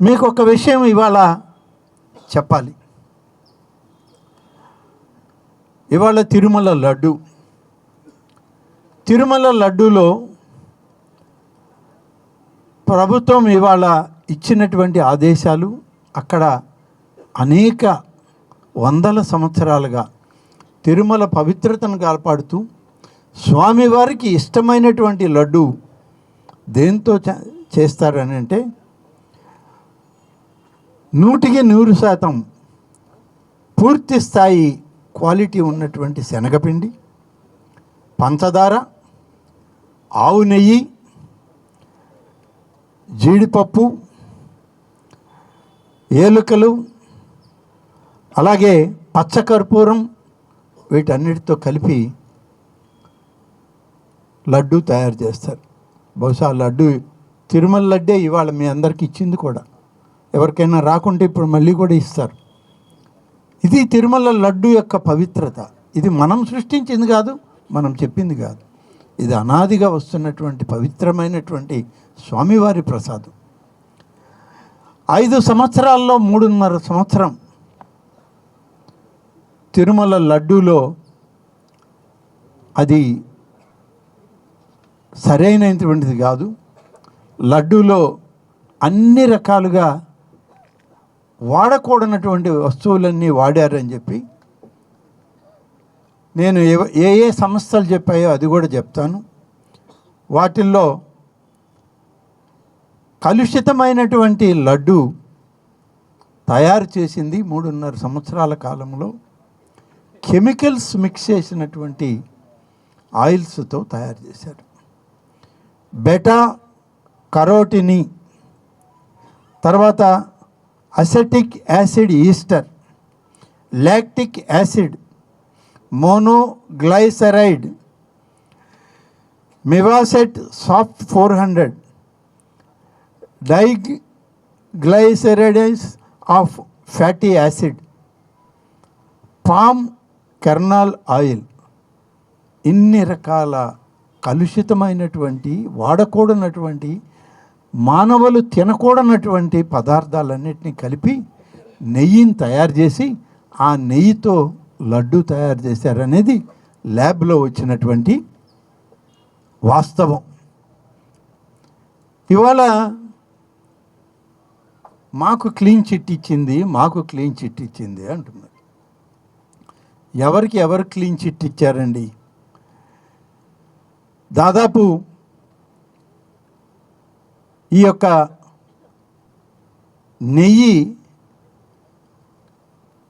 మీకు ఒక విషయం ఇవాళ చెప్పాలి. ఇవాళ తిరుమల లడ్డు. తిరుమల లడ్డూలో ప్రభుత్వం ఇవాళ ఇచ్చినటువంటి ఆదేశాలు అక్కడ అనేక వందల సంవత్సరాలుగా తిరుమల పవిత్రతను కాపాడుతూ స్వామివారికి ఇష్టమైనటువంటి లడ్డు దేంతో చేస్తారని అంటే నూటికి నూరు శాతం పూర్తి స్థాయి క్వాలిటీ ఉన్నటువంటి శనగపిండి పంచదార ఆవు నెయ్యి జీడిపప్పు ఏలుకలు అలాగే పచ్చకర్పూరం వీటన్నిటితో కలిపి లడ్డు తయారు చేస్తారు. బహుశా లడ్డు తిరుమల లడ్డే ఇవాళ మీ అందరికి ఇచ్చింది కూడా. ఎవరికైనా రాకుంటే ఇప్పుడు మళ్ళీ కూడా ఇస్తారు. ఇది తిరుమల లడ్డు యొక్క పవిత్రత. ఇది మనం సృష్టించింది కాదు మనం చెప్పింది కాదు. ఇది అనాదిగా వస్తున్నటువంటి పవిత్రమైనటువంటి స్వామివారి ప్రసాదం. ఐదు సంవత్సరాల్లో మూడున్నర సంవత్సరం తిరుమల లడ్డూలో అది సరైనటువంటిది కాదు. లడ్డూలో అన్ని రకాలుగా వాడకూడనటువంటి వస్తువులన్నీ వాడారని చెప్పి నేను ఏ ఏ సంస్థలు చెప్పాయో అది కూడా చెప్తాను. వాటిల్లో కలుషితమైనటువంటి లడ్డు తయారు చేసింది మూడున్నర సంవత్సరాల కాలంలో. కెమికల్స్ మిక్స్ చేసినటువంటి ఆయిల్స్తో తయారు చేశారు. బెటా కరోటిని తర్వాత acetic acid ester lactic acid monoglyceride మివాసెట్ soft four hundred డైగ్ glycerides of fatty acid palm kernel oil. ఇన్ని రకాల కలుషితమైనటువంటి వాడకూడనటువంటి మానవులు తినకూడనటువంటి పదార్థాలన్నింటినీ కలిపి నెయ్యిని తయారు చేసి ఆ నెయ్యితో లడ్డు తయారు చేశారనేది ల్యాబ్లో వచ్చినటువంటి వాస్తవం. ఇవాళ మాకు క్లీన్ చిట్ ఇచ్చింది మాకు క్లీన్ చిట్ ఇచ్చింది అంటున్నారు. ఎవరికి ఎవరు క్లీన్ చిట్ ఇచ్చారండి? దాదాపు ఈ యొక్క నెయ్యి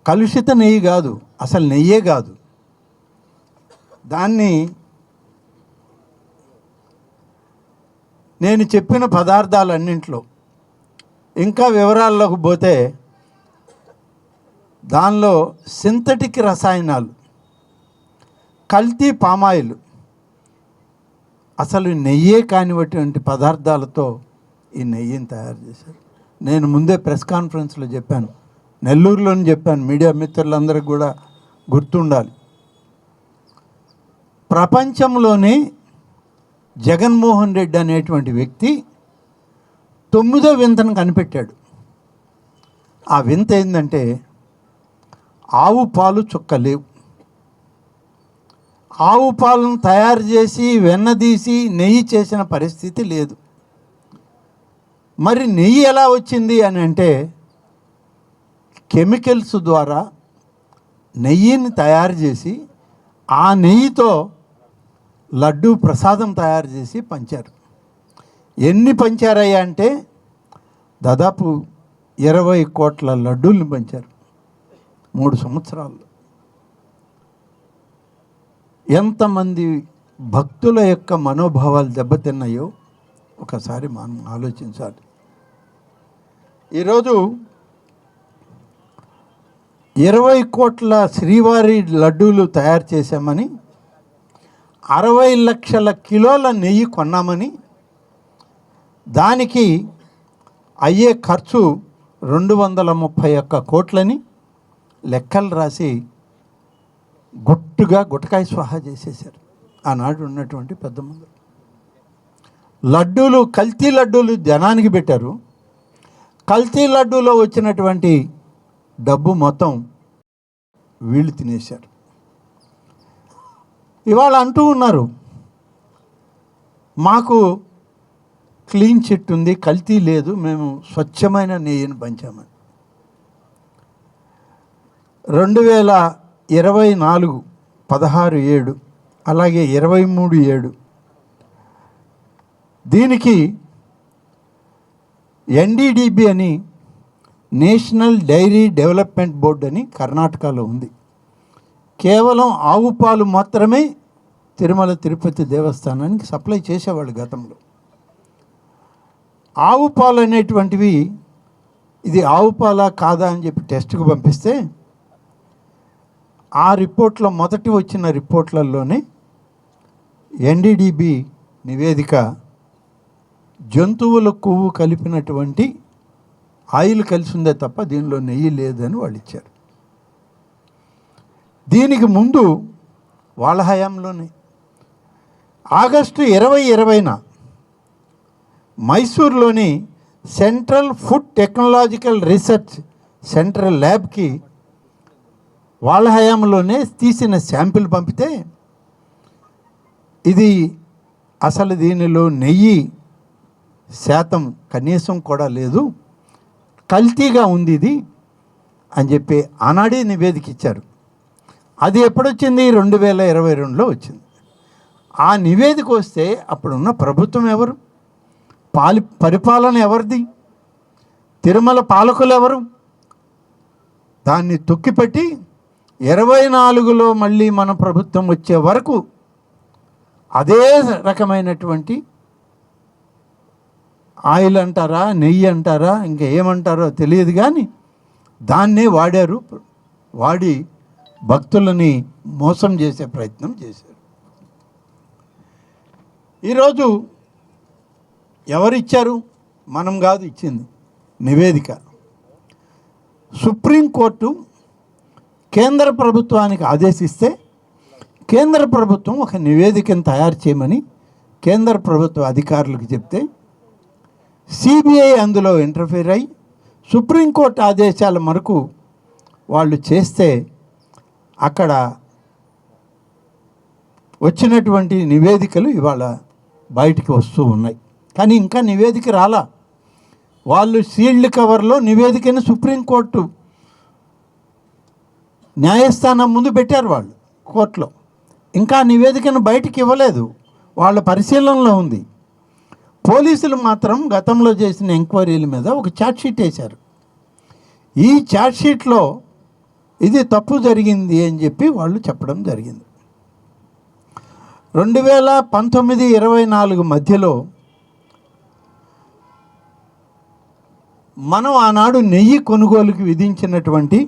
కలుషిత నెయ్యి కాదు అసలు నెయ్యే కాదు. దాన్ని నేను చెప్పిన పదార్థాలన్నింటిలో ఇంకా వివరాల్లోకి పోతే దానిలో సింథటిక్ రసాయనాలు కల్తీ పామాయిల్ అసలు నెయ్యే కానివటువంటి పదార్థాలతో ఈ నెయ్యిని తయారు చేశారు. నేను ముందే ప్రెస్ కాన్ఫరెన్స్లో చెప్పాను. నెల్లూరులోని చెప్పాను. మీడియా మిత్రులందరికీ కూడా గుర్తుండాలి. ప్రపంచంలోనే జగన్మోహన్ రెడ్డి అనేటువంటి వ్యక్తి తొమ్మిదో వింతను కనిపెట్టాడు. ఆ వింత ఏంటంటే ఆవు పాలు చుక్క లేవు. ఆవు పాలను తయారు చేసి వెన్నదీసి నెయ్యి చేసిన పరిస్థితి లేదు. మరి నెయ్యి ఎలా వచ్చింది అని అంటే కెమికల్స్ ద్వారా నెయ్యిని తయారు చేసి ఆ నెయ్యితో లడ్డు ప్రసాదం తయారు చేసి పంచారు. ఎన్ని పంచారయ్యా అంటే దాదాపు ఇరవై కోట్ల లడ్డూల్ని పంచారు. మూడు సంవత్సరాల్లో ఎంతమంది భక్తుల యొక్క మనోభావాలు దెబ్బతిన్నాయో ఒకసారి మనం ఆలోచించాలి. ఈరోజు ఇరవై కోట్ల శ్రీవారి లడ్డూలు తయారు చేశామని అరవై లక్షల కిలోల నెయ్యి కొన్నామని దానికి అయ్యే ఖర్చు రెండు వందల ముప్పై ఒక్క కోట్లని లెక్కలు రాసి గుట్టుగా గుటకాయ స్వాహా చేసేశారు. ఆనాడు ఉన్నటువంటి పెద్ద మంది లడ్డూలు కల్తీ లడ్డూలు జనానికి పెట్టారు. కల్తీ లడ్డూలో వచ్చినటువంటి డబ్బు మొత్తం వీళ్ళు తినేశారు. ఇవాళ అంటూ ఉన్నారు మాకు క్లీన్ చిట్ ఉంది కల్తీ లేదు మేము స్వచ్ఛమైన నెయ్యిని పంచామని. రెండు వేల ఇరవై నాలుగు పదహారు ఏడు అలాగే ఇరవై మూడు ఏడు దీనికి ఎన్డీడీబీ అని నేషనల్ డైరీ డెవలప్మెంట్ బోర్డు అని కర్ణాటకలో ఉంది. కేవలం ఆవు పాలు మాత్రమే తిరుమల తిరుపతి దేవస్థానానికి సప్లై చేసేవాళ్ళు గతంలో. ఆవు పాలు అనేటువంటివి ఇది ఆవు పాలా కాదా అని చెప్పి టెస్ట్కు పంపిస్తే ఆ రిపోర్ట్లో మొదటి వచ్చిన రిపోర్ట్లలోనే ఎన్డీడీబీ నివేదిక జంతువుల కొవ్వు కలిపినటువంటి ఆయిల్ కలిసిందే తప్ప దీనిలో నెయ్యి లేదని వాళ్ళు ఇచ్చారు. దీనికి ముందు వాళ్ళ హయాంలోనే ఆగస్టు ఇరవై ఇరవైన మైసూర్లోని central food technological research central ల్యాబ్కి వాళ్ళ హయాంలోనే తీసిన శాంపిల్ పంపితే ఇది అసలు దీనిలో నెయ్యి శాతం కనీసం కూడా లేదు. కల్తీగా ఉంది ఇది అని చెప్పి ఆనాడే నివేదిక ఇచ్చారు. అది ఎప్పుడొచ్చింది? రెండు వేల ఇరవై రెండులో వచ్చింది. ఆ నివేదిక వస్తే అప్పుడున్న ప్రభుత్వం ఎవరు? పాలి పరిపాలన ఎవరిది? తిరుమల పాలకులు ఎవరు దాన్ని తొక్కిపెట్టి ఇరవై నాలుగులో మళ్ళీ మన ప్రభుత్వం వచ్చే వరకు అదే రకమైనటువంటి ఆయిల్ అంటారా నెయ్యి అంటారా ఇంకా ఏమంటారో తెలియదు కానీ దాన్నే వాడారు. వాడి భక్తులని మోసం చేసే ప్రయత్నం చేశారు. ఈరోజు ఎవరిచ్చారు? మనం కాదు ఇచ్చింది. నివేదిక. సుప్రీంకోర్టు కేంద్ర ప్రభుత్వానికి ఆదేశిస్తే కేంద్ర ప్రభుత్వం ఒక నివేదికను తయారు చేయమని కేంద్ర ప్రభుత్వ అధికారులకు చెప్తే సిబిఐ అందులో ఇంటర్ఫీర్ అయి సుప్రీంకోర్టు ఆదేశాల మేరకు వాళ్ళు చేస్తే అక్కడ వచ్చినటువంటి నివేదికలు ఇవాళ బయటికి వస్తూ ఉన్నాయి. కానీ ఇంకా నివేదిక రాలా. వాళ్ళు సీల్డ్ కవర్లో నివేదికను సుప్రీంకోర్టు న్యాయస్థానం ముందు పెట్టారు వాళ్ళు కోర్టులో. ఇంకా నివేదికను బయటికి ఇవ్వలేదు. వాళ్ళ పరిశీలనలో ఉంది. పోలీసులు మాత్రం గతంలో చేసిన ఎంక్వైరీల మీద ఒక ఛార్జ్షీట్ వేశారు. ఈ ఛార్జ్షీట్లో ఇది తప్పు జరిగింది అని చెప్పి వాళ్ళు చెప్పడం జరిగింది. రెండు వేల పంతొమ్మిది ఇరవై నాలుగు మధ్యలో మనం ఆనాడు నెయ్యి కొనుగోలుకి విధించినటువంటి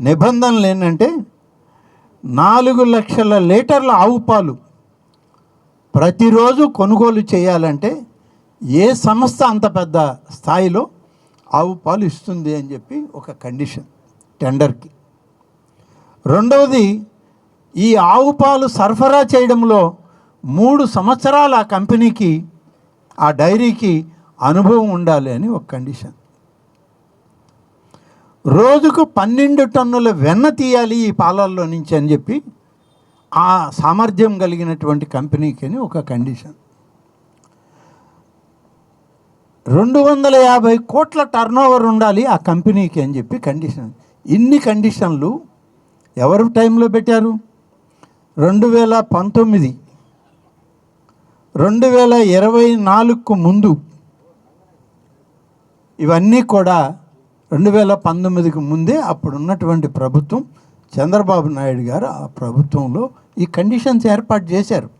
నిబంధనలు ఏంటంటే నాలుగు లక్షల లీటర్ల ఆవు పాలు ప్రతిరోజు కొనుగోలు చేయాలంటే ఏ సంస్థ అంత పెద్ద స్థాయిలో ఆవు పాలు ఇస్తుంది అని చెప్పి ఒక కండిషన్ టెండర్కి. రెండవది ఈ ఆవు పాలు సరఫరా చేయడంలో మూడు సంవత్సరాల ఆ కంపెనీకి ఆ డైరీకి అనుభవం ఉండాలి అని ఒక కండిషన్. రోజుకు పన్నెండు టన్నుల వెన్న తీయాలి ఈ పాలల్లో నుంచి అని చెప్పి ఆ సామర్థ్యం కలిగినటువంటి కంపెనీకి అని ఒక కండిషన్. రెండు వందల యాభై కోట్ల టర్నోవర్ ఉండాలి ఆ కంపెనీకి అని చెప్పి కండిషన్. ఇన్ని కండిషన్లు ఎవరు టైంలో పెట్టారు? రెండు వేల పంతొమ్మిది రెండు వేల ఇరవై నాలుగుకు ముందు ఇవన్నీ కూడా రెండు వేల పంతొమ్మిదికి ముందే అప్పుడు ఉన్నటువంటి ప్రభుత్వం చంద్రబాబు నాయుడు గారు ఆ ప్రభుత్వంలో ఈ కండిషన్స్ ఏర్పాటు చేశారు.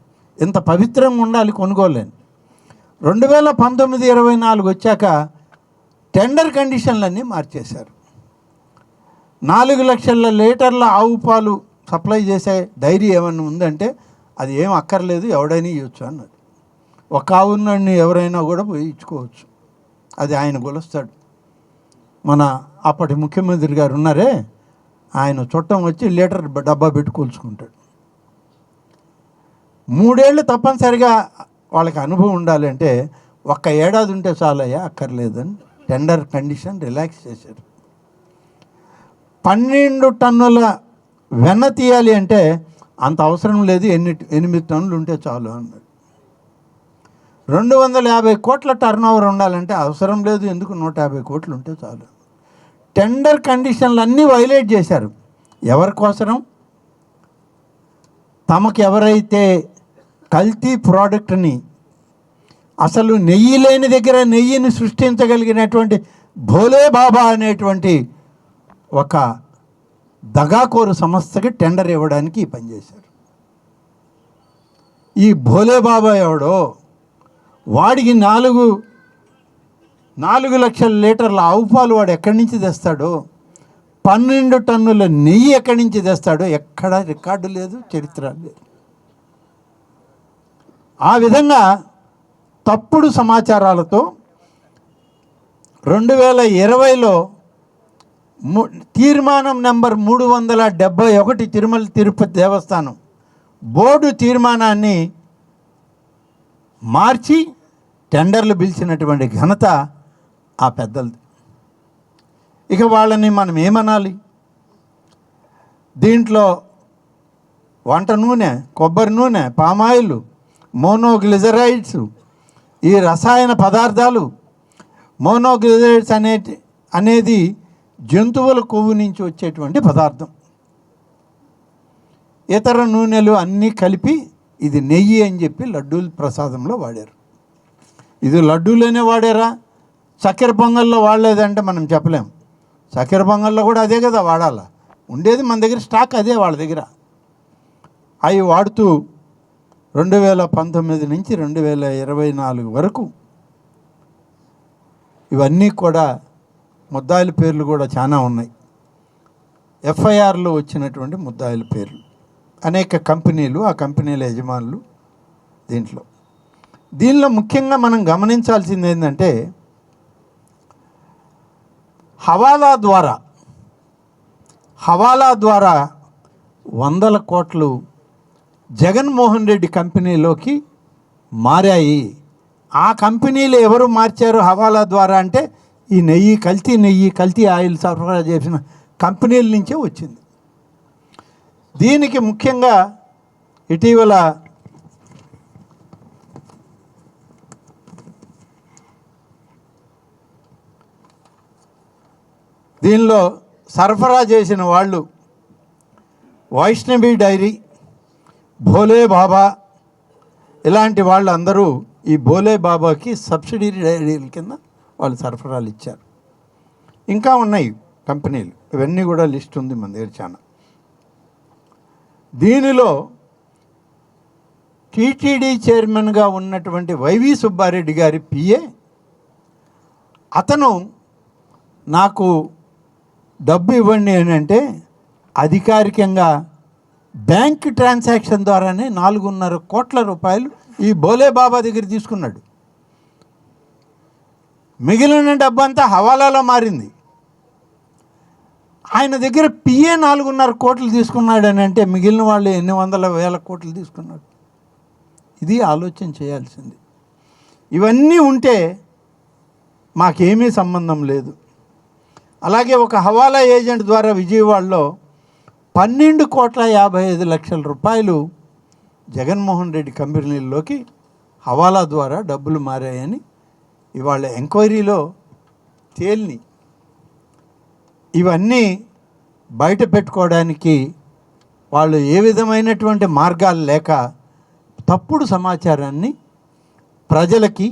ఇంత పవిత్రంగా ఉండాలి కొనుగోలేని రెండు వేల పంతొమ్మిది ఇరవై నాలుగు వచ్చాక టెండర్ కండిషన్లన్నీ మార్చేశారు. నాలుగు లక్షల లీటర్ల ఆవు పాలు సప్లై చేసే డైరీ ఏమన్నా ఉందంటే అది ఏం అక్కర్లేదు ఎవడైనా ఇవ్వచ్చు అన్నది. ఒక ఆవుని ఎవరైనా కూడా పోయి ఇచ్చుకోవచ్చు. అది ఆయన గొలుస్తాడు. మన అప్పటి ముఖ్యమంత్రి గారు ఉన్నారే ఆయన చుట్టం వచ్చి లీటర్ డబ్బా పెట్టి కూల్చుకుంటాడు. మూడేళ్ళు తప్పనిసరిగా వాళ్ళకి అనుభవం ఉండాలంటే ఒక్క ఏడాది ఉంటే చాలయ్యా అక్కర్లేదని టెండర్ కండిషన్ రిలాక్స్ చేశారు. పన్నెండు టన్నుల వెన్న తీయాలి అంటే అంత అవసరం లేదు ఎన్ని ఎనిమిది టన్నులు ఉంటే చాలు అన్నాడు. రెండు వందల యాభై కోట్ల టర్న్ ఓవర్ ఉండాలంటే అవసరం లేదు ఎందుకు నూట యాభై కోట్లు ఉంటే చాలు? టెండర్ కండిషన్లు అన్నీ వైలేట్ చేశారు. ఎవరి కోసరం తమకు ఎవరైతే కల్తీ ప్రోడక్ట్ని అసలు నెయ్యి లేని దగ్గర నెయ్యిని సృష్టించగలిగినటువంటి భోలే బాబా అనేటువంటి ఒక దగాకోరు సంస్థకి టెండర్ ఇవ్వడానికి ఈ పని చేశారు ఈ భోలే బాబా ఎవడో వాడికి నాలుగు నాలుగు లక్షల లీటర్ల ఆవు పాలు వాడు ఎక్కడి నుంచి తెస్తాడు? పన్నెండు టన్నుల నెయ్యి ఎక్కడి నుంచి తెస్తాడో? ఎక్కడ రికార్డు లేదు చరిత్ర లేదు. ఆ విధంగా తప్పుడు సమాచారాలతో రెండు వేల ఇరవైలో ము- తీర్మానం నెంబర్ మూడు వందల డెబ్భై ఒకటి తిరుమల తిరుపతి దేవస్థానం బోర్డు తీర్మానాన్ని మార్చి టెండర్లు పిలిచినటువంటి ఘనత ఆ పెద్దలది. ఇక వాళ్ళని మనం ఏమనాలి? దీంట్లో వంట నూనె కొబ్బరి నూనె పామాయిల్ మోనోగ్లిజరైడ్స్ ఈ రసాయన పదార్థాలు మోనోగ్లిజరైడ్స్ అనే అనేది జంతువుల కొవ్వు నుంచి వచ్చేటువంటి పదార్థం. ఇతర నూనెలు అన్నీ కలిపి ఇది నెయ్యి అని చెప్పి లడ్డూలు ప్రసాదంలో వాడారు. ఇది లడ్డూలోనే వాడారా? చక్కెర పొంగల్లో వాడలేదంటే మనం చెప్పలేం. చక్కెర పొంగల్లో కూడా అదే కదా వాడాల. ఉండేది మన దగ్గర స్టాక్ అదే వాళ్ళ దగ్గర. అవి వాడుతూ రెండు వేల పంతొమ్మిది నుంచి రెండు వేల ఇరవై నాలుగు వరకు ఇవన్నీ కూడా ముద్దాయిల పేర్లు కూడా చాలా ఉన్నాయి. ఎఫ్ఐఆర్లో వచ్చినటువంటి ముద్దాయిల పేర్లు. అనేక కంపెనీలు ఆ కంపెనీల యజమానులు దీంట్లో. దీనిలో ముఖ్యంగా మనం గమనించాల్సింది ఏంటంటే హవాలా ద్వారా హవాలా ద్వారా వందల కోట్లు జగన్మోహన్ రెడ్డి కంపెనీలోకి మారాయి. ఆ కంపెనీలు ఎవరు మార్చారు హవాలా ద్వారా అంటే ఈ నెయ్యి కల్తీ నెయ్యి కల్తీ ఆయిల్ సరఫరా చేసిన కంపెనీల నుంచే వచ్చింది. దీనికి ముఖ్యంగా ఇటీవల దీనిలో సరఫరా చేసిన వాళ్ళు వైష్ణవి డైరీ భోలే బాబా ఇలాంటి వాళ్ళందరూ ఈ భోలే బాబాకి సబ్సిడీ డైరీల కింద వాళ్ళు సరఫరాలు ఇచ్చారు. ఇంకా ఉన్నాయి కంపెనీలు. ఇవన్నీ కూడా లిస్ట్ ఉంది మన దగ్గర చాలా. దీనిలో టీటీడీ చైర్మన్గా ఉన్నటువంటి వైవి సుబ్బారెడ్డి గారి పిఏ అతను నాకు డబ్బు ఇవ్వండి అని అంటే అధికారికంగా బ్యాంక్ ట్రాన్సాక్షన్ ద్వారానే నాలుగున్నర కోట్ల రూపాయలు ఈ బోలే బాబా దగ్గర తీసుకున్నాడు. మిగిలిన డబ్బు అంతా హవాలాలో మారింది. ఆయన దగ్గర పిఏ నాలుగున్నర కోట్లు తీసుకున్నాడు అని అంటే మిగిలిన వాళ్ళు ఎన్ని వందల వేల కోట్లు తీసుకున్నాడు. ఇది ఆలోచన చేయాల్సింది. ఇవన్నీ ఉంటే మాకేమీ సంబంధం లేదు. అలాగే ఒక హవాలా ఏజెంట్ ద్వారా విజయవాడలో పన్నెండు కోట్ల యాభై ఐదు లక్షల రూపాయలు జగన్మోహన్ రెడ్డి కంపెనీల్లోకి హవాలా ద్వారా డబ్బులు మారాయని ఇవాళ ఎంక్వైరీలో తేలిని ఇవన్నీ బయట పెట్టుకోవడానికి వాళ్ళు ఏ విధమైనటువంటి మార్గాలు లేక తప్పుడు సమాచారాన్ని ప్రజలకి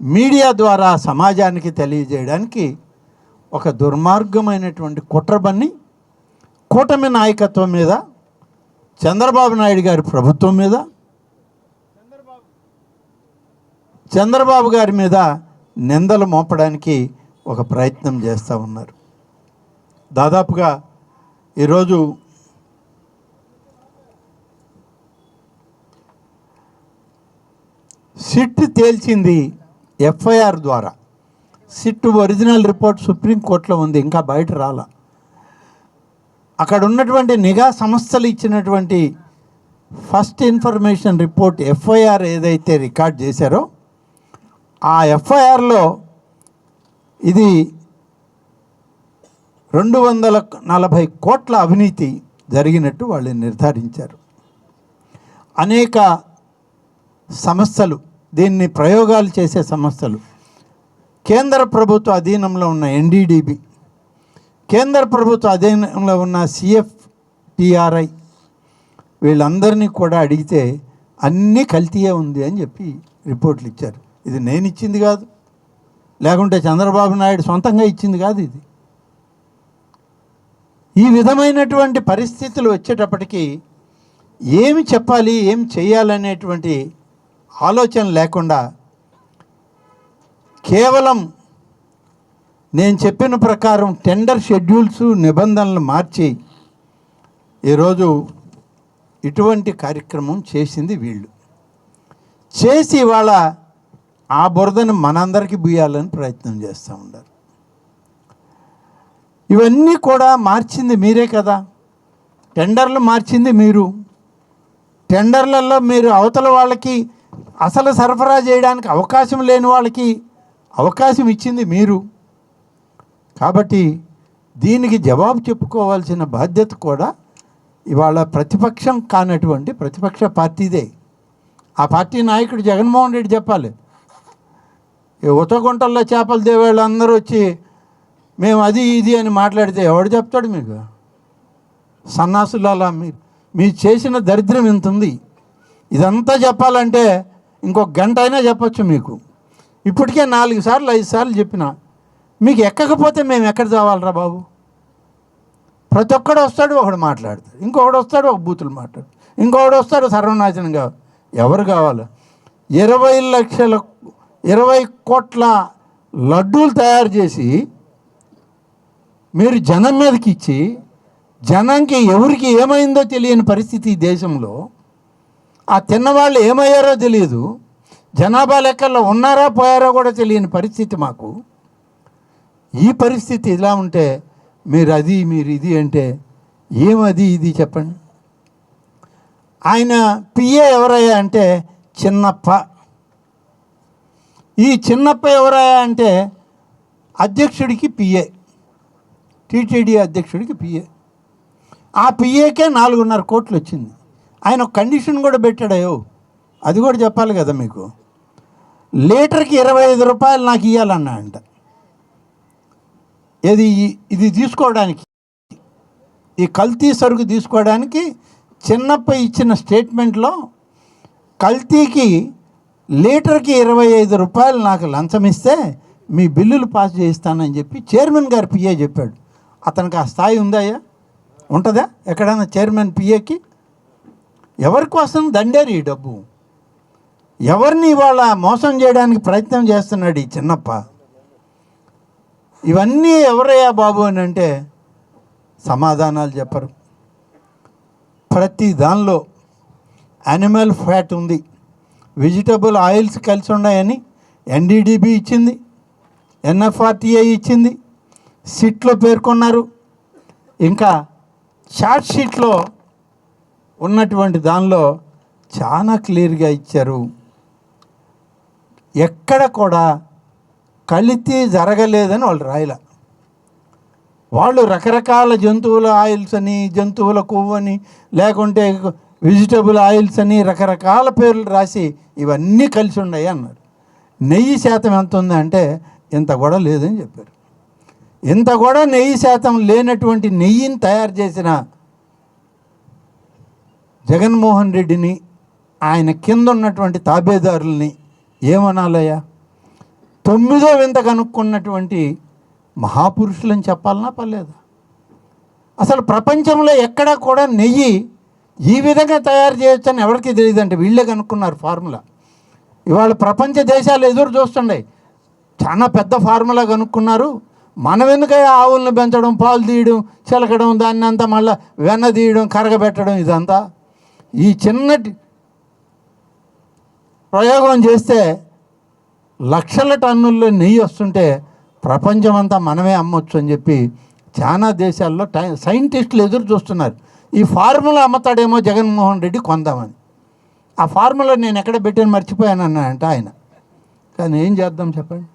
మీడియా ద్వారా సమాజానికి తెలియజేయడానికి ఒక దుర్మార్గమైనటువంటి కుట్రబన్ని కూటమి నాయకత్వం మీద చంద్రబాబు నాయుడు గారి ప్రభుత్వం మీద చంద్రబాబు గారి మీద నిందలు మోపడానికి ఒక ప్రయత్నం చేస్తూ ఉన్నారు. దాదాపుగా ఈరోజు సిట్ తేల్చింది ఎఫ్ఐఆర్ ద్వారా. సిట్ ఒరిజినల్ రిపోర్ట్ సుప్రీంకోర్టులో ఉంది ఇంకా బయట రాలా. అక్కడ ఉన్నటువంటి నిఘా సంస్థలు ఇచ్చినటువంటి ఫస్ట్ ఇన్ఫర్మేషన్ రిపోర్ట్ ఎఫ్ఐఆర్ ఏదైతే రికార్డ్ చేశారో ఆ ఎఫ్ఐఆర్లో ఇది రెండు వందల నలభై కోట్ల అవినీతి జరిగినట్టు వాళ్ళు నిర్ధారించారు. అనేక సంస్థలు దీన్ని ప్రయోగాలు చేసే సంస్థలు కేంద్ర ప్రభుత్వ అధీనంలో ఉన్న ఎన్డీడీబీ కేంద్ర ప్రభుత్వ అధీనంలో ఉన్న సిఎఫ్టిఆర్ఐ వీళ్ళందరినీ కూడా అడిగితే అన్నీ కల్తీయే ఉంది అని చెప్పి రిపోర్ట్లు ఇచ్చారు. ఇది నేను ఇచ్చింది కాదు. లేకుంటే చంద్రబాబు నాయుడు సొంతంగా ఇచ్చింది కాదు ఇది. ఈ విధమైనటువంటి పరిస్థితులు వచ్చేటప్పటికీ ఏమి చెప్పాలి ఏం చేయాలనేటువంటి ఆలోచన లేకుండా కేవలం నేను చెప్పిన ప్రకారం టెండర్ షెడ్యూల్స్ నిబంధనలు మార్చి ఈరోజు ఇటువంటి కార్యక్రమం చేసింది వీళ్ళు. చేసి ఇవాళ ఆ బురదను మనందరికీ బుయ్యాలని ప్రయత్నం చేస్తూ ఉన్నారు. ఇవన్నీ కూడా మార్చింది మీరే కదా. టెండర్లు మార్చింది మీరు. టెండర్లలో మీరు అవతల వాళ్ళకి అసలు సరఫరా చేయడానికి అవకాశం లేని వాళ్ళకి అవకాశం ఇచ్చింది మీరు. కాబట్టి దీనికి జవాబు చెప్పుకోవాల్సిన బాధ్యత కూడా ఇవాళ ప్రతిపక్షం కానటువంటి ప్రతిపక్ష పార్టీదే. ఆ పార్టీ నాయకుడు జగన్మోహన్ రెడ్డి చెప్పాలి. ఈ ఉతగుంటల్లో చేపలు దేవాళ్ళు అందరూ వచ్చి మేము అది ఇది అని మాట్లాడితే ఎవడు చెప్తాడు మీకు? సన్నాసులాలా మీరు మీరు చేసిన దరిద్రం ఇంత ఉంది ఇదంతా చెప్పాలంటే ఇంకొక గంట అయినా చెప్పొచ్చు మీకు. ఇప్పటికే నాలుగు సార్లు ఐదు సార్లు చెప్పిన మీకు ఎక్కకపోతే మేము ఎక్కడ చావాలరా బాబు? ప్రతి ఒక్కడు వస్తాడు ఒకడు మాట్లాడతాడు. ఇంకొకడు వస్తాడు ఒక బూతులు మాట్లాడు ఇంకొకడు వస్తాడు సర్వనాశనం కావాలి. ఎవరు కావాలి? ఇరవై లక్షల ఇరవై కోట్ల లడ్డూలు తయారు చేసి మీరు జనం మీదకి ఇచ్చి జనంకి ఎవరికి ఏమైందో తెలియని పరిస్థితి ఈ దేశంలో. ఆ తిన్నవాళ్ళు ఏమయ్యారో తెలియదు. జనాభా లెక్కల్లో ఉన్నారా పోయారో కూడా తెలియని పరిస్థితి మాకు. ఈ పరిస్థితి ఇలా ఉంటే మీరు అది మీరు ఇది అంటే ఏమది ఇది చెప్పండి. ఆయన పిఏ ఎవరయ్యా అంటే చిన్నప్ప. ఈ చిన్నప్ప ఎవరయ్యా అంటే అధ్యక్షుడికి P A. T T D అధ్యక్షుడికి PA. ఆ పిఏకే నాలుగున్నర కోట్లు వచ్చింది. ఆయన కండిషన్ కూడా పెట్టాడయో అది కూడా చెప్పాలి కదా మీకు. లీటర్కి ఇరవై ఐదు రూపాయలు నాకు ఇవ్వాలన్నా అంట. ఇది ఇది తీసుకోవడానికి ఈ కల్తీ సరుకు తీసుకోవడానికి చిన్నప్ప ఇచ్చిన స్టేట్మెంట్లో కల్తీకి లీటర్కి ఇరవై ఐదు రూపాయలు నాకు లంచం ఇస్తే మీ బిల్లులు పాస్ చేయిస్తానని చెప్పి చైర్మన్ గారు పిఏ చెప్పాడు. అతనికి ఆ స్థాయి ఉందాయా ఉంటుందా? ఎక్కడైనా చైర్మన్ పిఏకి ఎవరి కోసం దండేరు ఈ డబ్బు? ఎవరిని ఇవాళ మోసం చేయడానికి ప్రయత్నం చేస్తున్నాడు ఈ చిన్నప్ప? ఇవన్నీ ఎవరయ్యా బాబు అని అంటే సమాధానాలు చెప్పరు. ప్రతి దానిలో యానిమల్ ఫ్యాట్ ఉంది. వెజిటబుల్ ఆయిల్స్ కలిసి ఉన్నాయని ఎన్డీడీబీ ఇచ్చింది. ఎన్ఎఫ్ఆర్టీఐ ఇచ్చింది. సిట్లో పేర్కొన్నారు. ఇంకా చార్ట్ షీట్లో ఉన్నటువంటి దానిలో చాలా క్లియర్గా ఇచ్చారు. ఎక్కడ కూడా కలితి జరగలేదని వాళ్ళు రాయల. వాళ్ళు రకరకాల జంతువుల ఆయిల్స్ అని జంతువుల కొవ్వు అని లేకుంటే వెజిటబుల్ ఆయిల్స్ అని రకరకాల పేర్లు రాసి ఇవన్నీ కలిసి ఉన్నాయి అన్నారు. నెయ్యి శాతం ఎంత ఉంది అంటే ఇంత కూడా లేదని చెప్పారు. ఇంత కూడా నెయ్యి శాతం లేనటువంటి నెయ్యిని తయారు చేసిన జగన్మోహన్ రెడ్డిని ఆయన కింద ఉన్నటువంటి తాబేదారుల్ని ఏమనాలయ్యా? తొమ్మిదో వింత కనుక్కున్నటువంటి మహాపురుషులని చెప్పాలన్నా పర్లేదా. అసలు ప్రపంచంలో ఎక్కడా కూడా నెయ్యి ఈ విధంగా తయారు చేయొచ్చని ఎవరికి తెలియదు అంటే వీళ్ళే కనుక్కున్నారు ఫార్ములా. ఇవాళ ప్రపంచ దేశాలు ఎదురు చూస్తుండే. చాలా పెద్ద ఫార్ములా కనుక్కున్నారు. మనం ఎందుకయ్య ఆవులను పెంచడం పాలు తీయడం చిలకడం దాన్ని అంతా మళ్ళీ వెన్న తీయడం కరగబెట్టడం ఇదంతా? ఈ చిన్నటి ప్రయోగం చేస్తే లక్షల టన్నుల్లో నెయ్యి వస్తుంటే ప్రపంచమంతా మనమే అమ్మొచ్చు అని చెప్పి చాలా దేశాల్లో టై సైంటిస్టులు ఎదురు చూస్తున్నారు. ఈ ఫార్ములా అమ్ముతాడేమో జగన్మోహన్ రెడ్డి కొందామని. ఆ ఫార్ములా నేను ఎక్కడ పెట్టాను మర్చిపోయాను అన్నానంట ఆయన. కానీ ఏం చేద్దాం చెప్పండి?